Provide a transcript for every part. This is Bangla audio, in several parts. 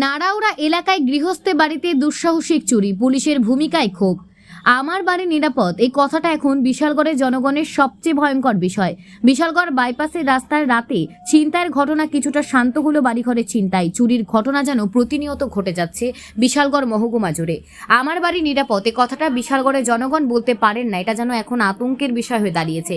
নাড়াউড়া এলাকায় গৃহস্থে বাড়িতে দুঃসাহসিক চুরি পুলিশের ভূমিকায় ক্ষোভ। আমার বাড়ি নিরাপদ। এই কথাটা এখন বিশালগড়ের জনগণের সবচেয়ে ভয়ঙ্কর বিষয়। বিশালগড় বাইপাসের রাস্তায় রাতে ছিনতাইয়ের ঘটনা কিছুটা শান্ত হলো বাড়িঘরের ছিনতাই। চুরির ঘটনা যেন প্রতিনিয়ত ঘটে যাচ্ছে বিশালগড় মহকুমা জুড়ে। আমার বাড়ি নিরাপদ এই কথাটা বিশালগড়ের জনগণ বলতে পারেন না, এটা যেন এখন আতঙ্কের বিষয় হয়ে দাঁড়িয়েছে।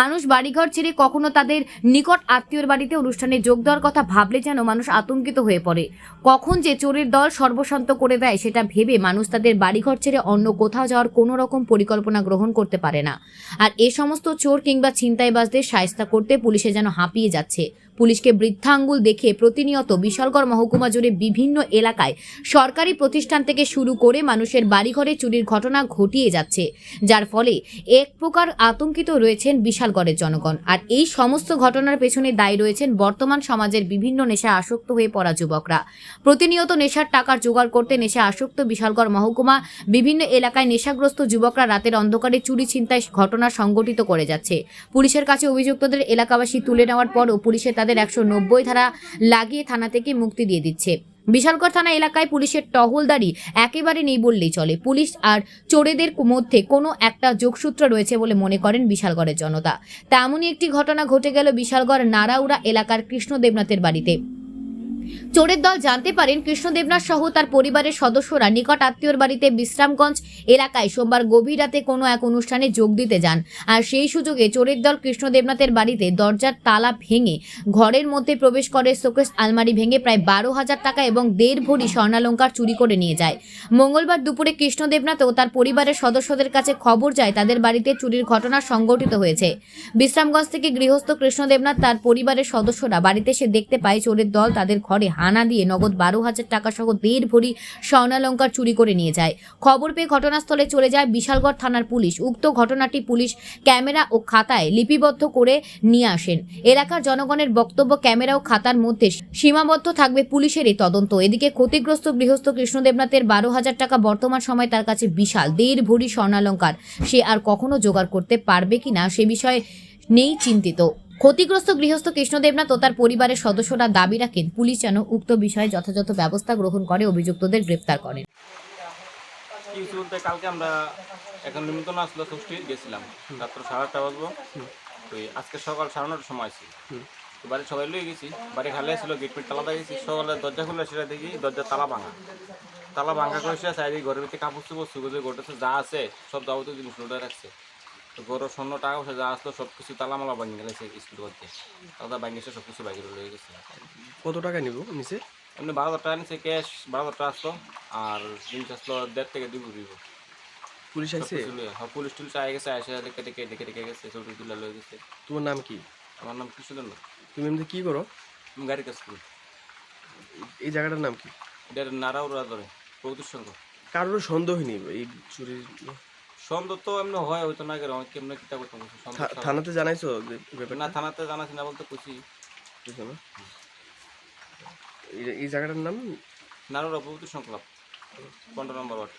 মানুষ বাড়িঘর ছেড়ে কখনো তাদের নিকট আত্মীয়র বাড়িতে অনুষ্ঠানে যোগ দেওয়ার কথা ভাবলে যেন মানুষ আতঙ্কিত হয়ে পড়ে। কখন যে চোরের দল সর্বশান্ত করে দেয়, সেটা ভেবে মানুষ তাদের বাড়িঘর ছেড়ে অন্য কোথাও যাওয়ার কোনো রকম পরিকল্পনা গ্রহণ করতে পারে না। আর এ সমস্ত চোর কিংবা ছিনতাইবাজদের সায়স্তা করতে পুলিশে যেন হাঁপিয়ে যাচ্ছে। পুলিশকে বৃদ্ধাঙ্গুল দেখে প্রতিনিয়ত বিশালগড় মহকুমা জুড়ে বিভিন্ন এলাকায় সরকারি প্রতিষ্ঠান থেকে শুরু করে মানুষের বাড়িঘরে চুরির ঘটনা ঘটিয়ে যাচ্ছে। যার ফলে এক প্রকার আতঙ্কিত রয়েছেন বিশালগড়ের জনগণ। আর এই সমস্ত ঘটনার পেছনে দায়ী রয়েছেন বর্তমান সমাজের বিভিন্ন নেশা আসক্ত হয়ে পড়া যুবকরা। প্রতিনিয়ত নেশার টাকার জোগাড় করতে নেশা আসক্ত বিশালগড় মহকুমা বিভিন্ন এলাকায় নেশাগ্রস্ত যুবকরা রাতের অন্ধকারে চুরি ছিনতাই ঘটনা সংগঠিত করে যাচ্ছে। পুলিশের কাছে অভিযুক্তদের এলাকাবাসী তুলে নেওয়ার পরও পুলিশে একশো নব্বই ধারা লাগিয়ে থানা থেকে মুক্তি দিয়ে দিচ্ছে। বিশালগড় থানা এলাকায় পুলিশের টহলদারি একেবারে নেই বললেই চলে। পুলিশ আর চোরেদের মধ্যে কোনো একটা যোগসূত্র রয়েছে বলে মনে করেন বিশালগড়ের জনতা। তেমনই একটি ঘটনা ঘটে গেল বিশালগড় নারাউড়া এলাকার কৃষ্ণ দেবনাথের বাড়িতে। চোরের দল জানতে পারেন কৃষ্ণ দেবনাথ সহ তার পরিবারের সদস্যরা নিকট আত্মীয়র বাড়িতে বিশ্রামগঞ্জ এলাকায় সোমবার গভীর রাতে কোনো এক অনুষ্ঠানে যোগ দিতে যান। আর সেই সুযোগে চোরের দল কৃষ্ণদেবনাথের বাড়িতে দরজার তালা ভেঙে ঘরের মধ্যে প্রবেশ করে শোকেস আলমারি ভেঙে প্রায় বারো হাজার টাকা এবং দেড় ভরি স্বর্ণালঙ্কার চুরি করে নিয়ে যায়। মঙ্গলবার দুপুরে কৃষ্ণ দেবনাথ ও তার পরিবারের সদস্যদের কাছে খবর যায় তাদের বাড়িতে চুরির ঘটনা সংঘটিত হয়েছে। বিশ্রামগঞ্জ থেকে গৃহস্থ কৃষ্ণদেবনাথ তার পরিবারের সদস্যরা বাড়িতে এসে দেখতে পায় চোরের দল তাদের ঘরে হানা দিয়ে নগদ বারো হাজার টাকা সহ দেড় ভরি স্বর্ণালঙ্কার চুরি করে নিয়ে যায়। খবর পেয়ে ঘটনাস্থলে চলে যায় বিশালগড় থানার পুলিশ। উক্ত ঘটনাটি পুলিশ ক্যামেরা ও খাতায় লিপিবদ্ধ করে নিয়ে আসেন। এলাকার জনগণের বক্তব্য ক্যামেরা ও খাতার মধ্যে সীমাবদ্ধ থাকবে পুলিশের এই তদন্ত। এদিকে ক্ষতিগ্রস্ত গৃহস্থ কৃষ্ণদেবনাথের বারো হাজার টাকা বর্তমান সময় তার কাছে বিশাল দেড় ভরি স্বর্ণালঙ্কার। সে আর কখনো জোগাড় করতে পারবে কিনা সে বিষয়ে নেই চিন্তিত। ক্ষতিগ্রস্ত গৃহস্থ কৃষ্ণ দেবনাথ ও তার পরিবারের সদস্যরা দাবি রাখেন পুলিশ যেন উক্ত বিষয়ে যথাযথ ব্যবস্থা গ্রহণ করে অভিযুক্তদের গ্রেপ্তার করেন কি বলতে কালকে আমরা এখন নিমন্ত্রণ আসলো ষষ্ঠী গেছিলাম। রাত্র সাড়ে আটটা বাজবো। তো আজকে সকাল সাড়ে নটার সময় আছি তো বাড়ির সবাই লয়ে গেছি বাড়ি খালি ছিল গেট পিট তালা দিয়ে গেছি সকালে দরজা খুললে সেটা দেখি দরজা তালা ভাঙা। তালা ভাঙা করে সে চাই ঘরের ভিতরে কাপড় চুপড় সুগোজে ঘটেছে যা আছে সব যাবতীয় জিনিস লোডে রাখছে। তো গরুর স্বর্ণ টাকা পয়সা যা আসলো সব কিছু তালা মালা ভাঙি গেছে স্কুল করতে তালা ভাঙিয়েছে সব কিছু বাইরে লয়ে গেছে। কত টাকা নিব নিচে? এমনি বারো হাজার টাকা নিচ্ছে ক্যাশ বারো হাজার টাকা আসলো আর জিনিস আসলো দেড় থেকে দিব দিব পুলিশ আইছে? হ্যাঁ পুলিশ টুলিশ আয় গেছে আসে দেখে দেখে দেখে দেখে গেছে ছবি তুলে লয়ে গেছে। তোমার নাম কি? আমার নাম কৃষ্ণচন্দ্র। তুমি এমনি কি করো? আমি গাড়ি কাজ করি এই জায়গাটার নাম কি? এটা ওরা ধরে সঙ্গ কারোর সন্দেহ নেই এই চুরির সন্দেহ তো এমনি হয় হয়তো না গেলে অনেক কেমন কিতা করতাম। থানাতে জানাইছো না থানাতে জানাছি না বলতে খুশি এই- জায়গাটার নাম? নাড়াওরা প্রভুতির সংকলাপ পনেরো নম্বর ওয়ার্ড।